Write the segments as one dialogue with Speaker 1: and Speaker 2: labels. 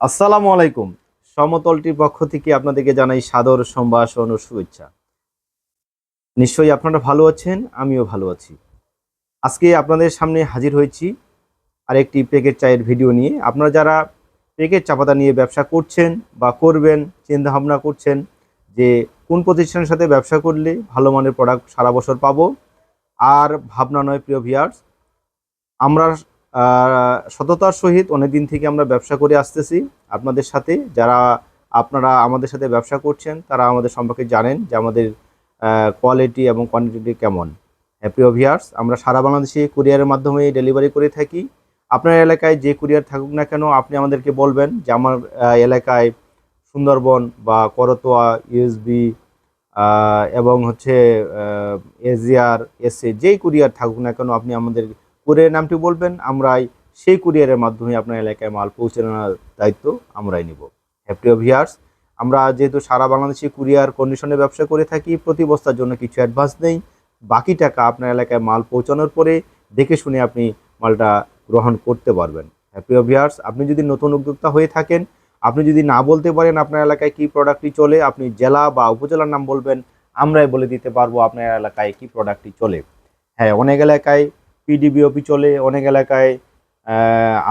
Speaker 1: আসসালামু আলাইকুম। সমতলটির পক্ষ থেকে আপনাদেরকে জানাই সাদর সম্ভাষণ ও শুভেচ্ছা। নিশ্চয়ই আপনারা ভালো আছেন, আমিও ভালো আছি। আজকে আপনাদের সামনে হাজির হয়েছি আরেকটি প্যাকেট চায়ের ভিডিও নিয়ে। আপনারা যারা প্যাকেট চাপাতা নিয়ে ব্যবসা করছেন বা করবেন চিন্তা ভাবনা করছেন যে কোন প্রতিষ্ঠানের সাথে ব্যবসা করলে ভালো মানের প্রোডাক্ট সারা বছর পাবো, আর ভাবনা নয় প্রিয় ভিয়ার্স আমরা সততার সহিত অনেক দিন থেকে আমরা ব্যবসা করে আসতেছি আপনাদের সাথে। যারা আপনারা আমাদের সাথে ব্যবসা করছেন, তারা আমাদের সম্পর্কে জানেন যে আমাদের কোয়ালিটি এবং কোয়ান্টিটি কেমন। হ্যাঁ প্রিয় ভিয়ার্স আমরা সারা বাংলাদেশে কুরিয়ারের মাধ্যমে ডেলিভারি করে থাকি। আপনার এলাকায় যে কুরিয়ার থাকুক না কেন, আপনি আমাদেরকে বলবেন যে আমার এলাকায় সুন্দরবন বা করতোয়া ইউএসবি এবং হচ্ছে এজিআর এসএ যেই কুরিয়ার থাকুক না কেন, আপনি আমাদের কুরিয়ার নামটি বলবেন, আমরাই সেই কুরিয়ারের মাধ্যমে আপনার এলাকায় মাল পৌঁছে নেওয়ার দায়িত্ব আমরাই নিব। হ্যাপ্রিয় ভিয়ার্স আমরা যেহেতু সারা বাংলাদেশে কুরিয়ার কন্ডিশনে ব্যবসা করে থাকি, প্রতি বস্তার জন্য কিছু অ্যাডভান্স নেই। বাকি টাকা আপনার এলাকায় মাল পৌঁছানোর পরে দেখে শুনে আপনি মালটা গ্রহণ করতে পারবেন। হ্যাপ্রিয় ভিয়ার্স আপনি যদি নতুন উদ্যোক্তা হয়ে থাকেন, আপনি যদি না বলতে পারেন আপনার এলাকায় কি প্রোডাক্টটি চলে, আপনি জেলা বা উপজেলার নাম বলবেন, আমরাই বলে দিতে পারব আপনার এলাকায় কি প্রোডাক্টটি চলে। হ্যাঁ অনেক এলাকায় পিডিবিওপি চলে অনেক এলাকায়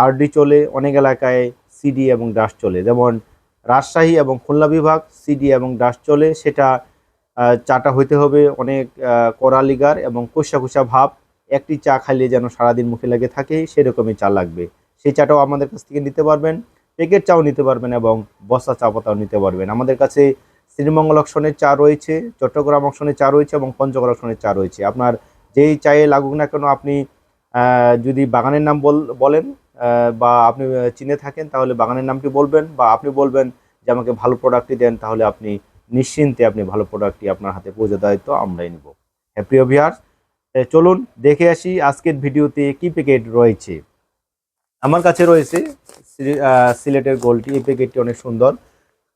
Speaker 1: আরডি চলে অনেক এলাকায় সিডি এবং ডাস চলে। যেমন রাজশাহী এবং খুলনা বিভাগ সিডি এবং ডাস চলে সেটা চাটা হইতে হবে অনেক আহ, কড়া লিগার এবং কোষা কোষা ভাব। একটি চা খাইলে যেন সারাদিন মুখে লাগে থাকে সেরকমই চা লাগবে। সেই চাটাও আমাদের কাছ থেকে নিতে পারবেন প্যাকেট চাও নিতে পারবেন এবং বস্তা চা পাতাও নিতে পারবেন। আমাদের কাছে শ্রীমঙ্গল অকশনের চা রয়েছে চট্টগ্রাম অকশনের চা রয়েছে এবং পঞ্চগড় অকশনের চা রয়েছে। আপনার যেই চায়ে লাগুক না কেন আপনি যদি বাগানের নাম বল, বলেন বা আপনি চিনে থাকেন, তাহলে বাগানের নামটি বলবেন, বা আপনি বলবেন যে আমাকে ভালো প্রোডাক্টটি দেন, তাহলে আপনি নিশ্চিন্তে আপনি ভালো প্রোডাক্টটি আপনার হাতে পৌঁছে দায়িত্ব আমরাই নিব। হ্যাঁ প্রিয় ভিয়ার চলুন দেখে আসি আজকের ভিডিওতে কি প্যাকেট রয়েছে। আমার কাছে রয়েছে সিলেটের গোলটি। এই প্যাকেটটি অনেক সুন্দর।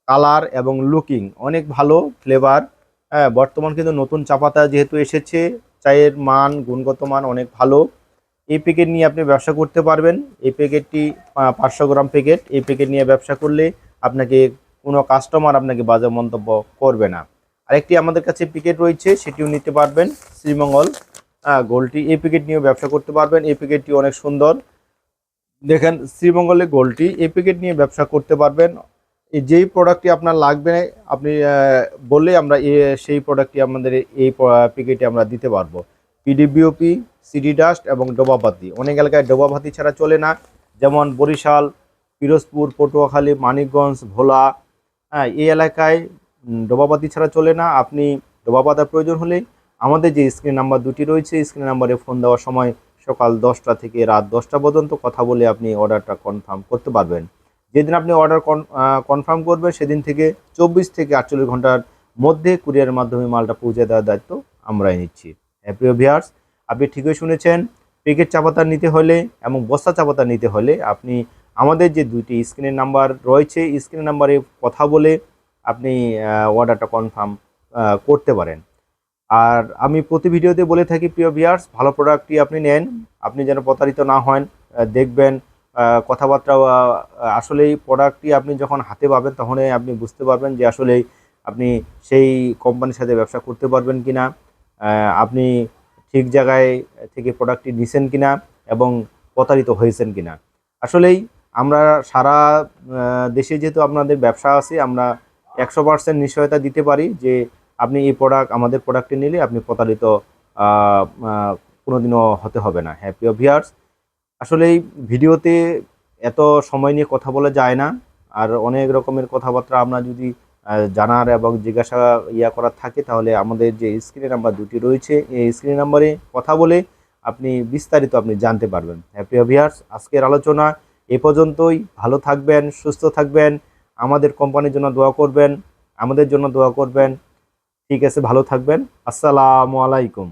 Speaker 1: কালার এবং লুকিং অনেক ভালো ফ্লেভার হ্যাঁ বর্তমান কিন্তু নতুন চাপাতা যেহেতু এসেছে চায়ের মান, গুণগত মান অনেক ভালো। এই প্যাকেট নিয়ে আপনি ব্যবসা করতে পারবেন। এই প্যাকেটটি পাঁচশো গ্রাম প্যাকেট এই প্যাকেট নিয়ে ব্যবসা করলে আপনাকে কোনো কাস্টমার আপনাকে বাজে মন্তব্য করবে না। আরেকটি আমাদের কাছে প্যাকেট রয়েছে, সেটিও নিতে পারবেন, শ্রীমঙ্গল গোলটি এই প্যাকেট নিয়েও ব্যবসা করতে পারবেন। এই প্যাকেটটি অনেক সুন্দর। দেখেন, শ্রীমঙ্গলে গোলটি এই প্যাকেট নিয়ে ব্যবসা করতে পারবেন। যেই প্রোডাক্টটি আপনার লাগবে, আপনি বললে আমরা সেই প্রোডাক্টটি আমাদের এই প্যাকেটে আমরা দিতে পারব। পিডিবিওপি সিডি ডাস্ট এবং ডোবাবাতি অনেক এলাকায় ডোবাবাতি ছাড়া চলে না। যেমন বরিশাল, পিরোজপুর, পটুয়াখালী, মানিকগঞ্জ, ভোলা হ্যাঁ এই এলাকায় ডোবাবাতি ছাড়া চলে না। আপনি ডোবাপাতার প্রয়োজন হলে আমাদের যে স্ক্রিন নাম্বার দুটি রয়েছে স্ক্রিন নাম্বারে ফোন দেওয়ার সময় সকাল দশটা থেকে রাত দশটা পর্যন্ত কথা বলে আপনি অর্ডারটা কনফার্ম করতে পারবেন। যেদিন আপনি অর্ডার কনফার্ম করবেন সেদিন থেকে চব্বিশ থেকে আটচল্লিশ ঘণ্টার মধ্যে কুরিয়ারের মাধ্যমে মালটা পৌঁছে দেওয়ার দায়িত্ব আমরাই নিচ্ছি। হ্যাঁ, প্রিয় ভিয়ার্স আপনি ঠিকই শুনেছেন প্যাকেট চাপাতা নিতে হলে এবং বস্তা চাপাতা নিতে হলে আপনি আমাদের যে দুইটি স্ক্রিনের নাম্বার রয়েছে স্ক্রিনের নাম্বারে কথা বলে আপনি অর্ডারটা কনফার্ম করতে পারেন। আর আমি প্রতি ভিডিওতে বলে থাকি প্রিয় ভিয়ার্স ভালো প্রোডাক্টটি আপনি নেন আপনি যেন প্রতারিত না হন দেখবেন কথাবার্তা আসলেই প্রোডাক্টটি আপনি যখন হাতে পাবেন তখনই আপনি বুঝতে পারবেন যে আসলেই আপনি সেই কোম্পানির সাথে ব্যবসা করতে পারবেন কি না আপনি ঠিক জায়গায় থেকে প্রোডাক্টটি নিছেন কি না এবং প্রতারিত হয়েছেন কি না আসলেই আমরা সারা দেশে যেহেতু আপনাদের ব্যবসা আছে, আমরা একশো পার্সেন্ট নিশ্চয়তা দিতে পারি যে আপনি এই প্রোডাক্ট আমাদের প্রোডাক্টটি নিলে আপনি প্রতারিত কোনোদিনও হতে হবে না। হ্যাঁ প্রিয় ভিয়ার্স আসলে এই ভিডিওতে এত সময় নিয়ে কথা বলা যায় না। আর অনেক রকমের কথাবার্তা আমরা যদি জানার এবং জিজ্ঞাসা ইয়া করার থাকে, তাহলে আমাদের যে স্ক্রিনে নাম্বার দুটি রয়েছে, এই স্ক্রিন নাম্বারে কথা বলে আপনি বিস্তারিত আপনি জানতে পারবেন। হ্যাপি প্রিয় ভিয়ার্স আজকের আলোচনা এ পর্যন্তই। ভালো থাকবেন, সুস্থ থাকবেন। আমাদের কোম্পানির জন্য দোয়া করবেন, আমাদের জন্য দোয়া করবেন। ঠিক আছে, ভালো থাকবেন। আসসালামু আলাইকুম।